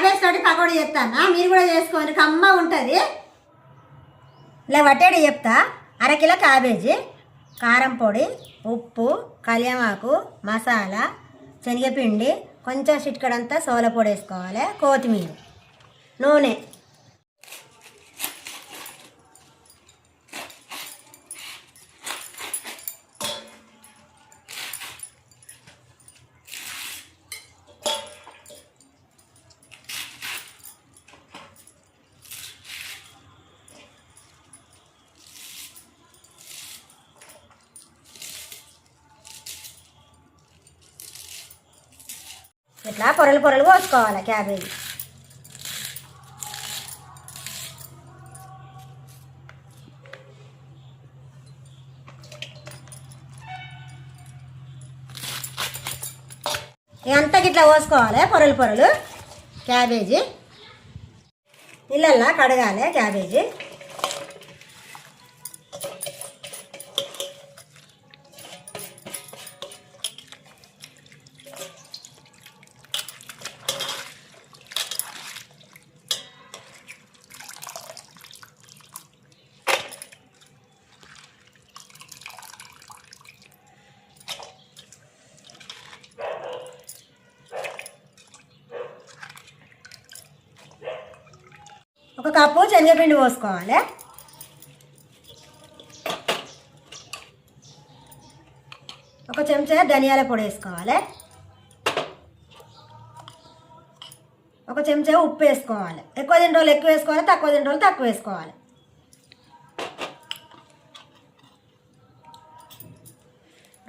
Cabbage తోటి పకోడీ చెప్తానా మీరు కూడా చేసుకోండి కమ్మ ఉంటుంది. ఇలా వట్టేడి చెప్తా. అరకిలో క్యాబేజీ కారం పొడి ఉప్పు కళ్యామాకు మసాలా శనగపిండి కొంచెం చిట్కడంతా సోల పొడి వేసుకోవాలి కొత్తిమీర నూనె. ఇట్లా పొరలు పొరలు పోసుకోవాలి క్యాబేజీ. అంతా గిట్లా పోసుకోవాలి పొరలు పొరలు. క్యాబేజీ. నీళ్ళల్లా కడగాలి క్యాబేజీ. ఒక కప్పు శనగపిండి పోసుకోవాలి. ఒక చెంచా ధనియాల పొడి వేసుకోవాలి. ఒక చెంచా ఉప్పు వేసుకోవాలి. ఎక్కువ తిన రోజులు ఎక్కువ వేసుకోవాలి తక్కువ తిన రోజులు తక్కువ వేసుకోవాలి.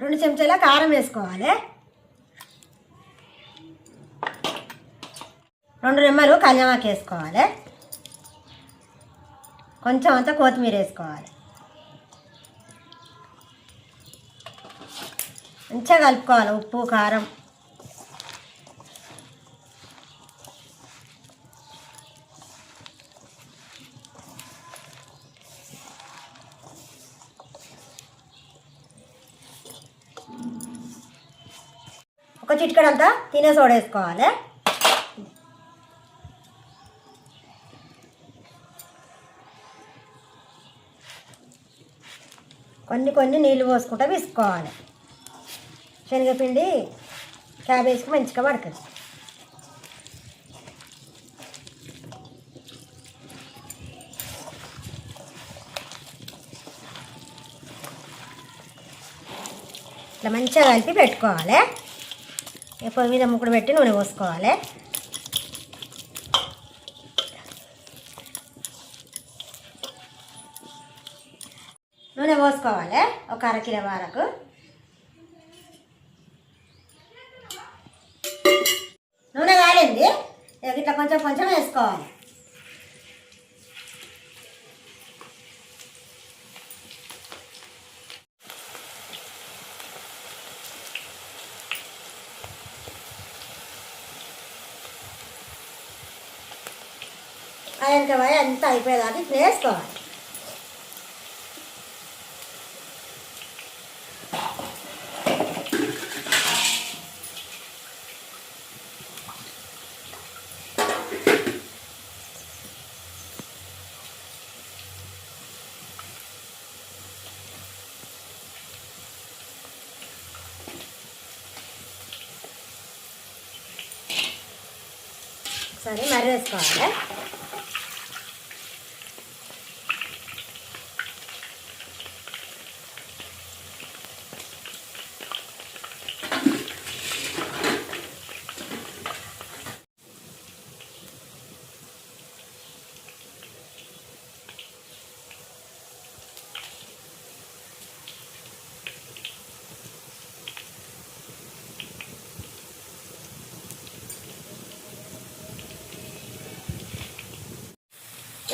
రెండు చెంచాల కారం వేసుకోవాలి. రెండు రెమ్మలు కళ్యామాకు వేసుకోవాలి. కొంచెం అంతా కొత్తిమీర వేసుకోవాలి. మంచిగా కలుపుకోవాలి ఉప్పు కారం. ఒక చిటికడంతా తినే సోడ కొన్ని కొన్ని నీళ్ళు పోసుకుంటా విసుకోవాలి శనగపిండి క్యాబేజ్కి మంచిగా పడుతుంది ఇట్లా మంచిగా కలిపి పెట్టుకోవాలి. పొయ్యి మీద ముక్కుడు పెట్టి నూనె పోసుకోవాలి. నూనె పోసుకోవాలి. ఒక అరకిలో వరకు. నూనె కాలింది. ఇట్లా కొంచెం కొంచెం వేసుకోవాలి. అయ్యాక అంతా అయిపోయేదాకా ఇట్లా వేసుకోవాలి. సరే మర్రేసుకోవాలి?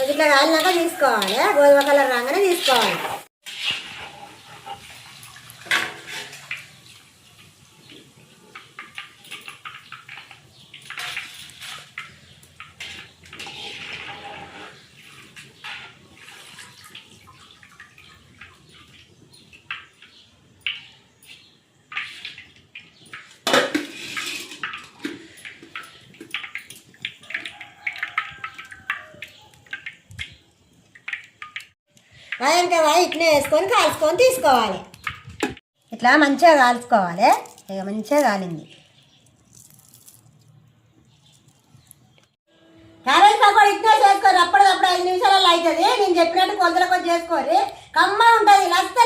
ఇట్లా కాలినాక తీసుకోవాలి. గోధుమ కలర్ రాగానే తీసుకోవాలి. వాయంకాయ వాయి వేసుకొని కాల్చుకొని తీసుకోవాలి. ఇట్లా మంచిగా కాల్చుకోవాలి ఇక మంచిగా కాలింది. క్యాబేజ్ పకోడీ ఇట్లా చేసుకోరు అప్పటికప్పుడు ఐదు నిమిషాలలో అవుతుంది నేను చెప్పినట్టు కొలతలకు చేసుకోరు. కమ్మ ఉంటుంది లస్త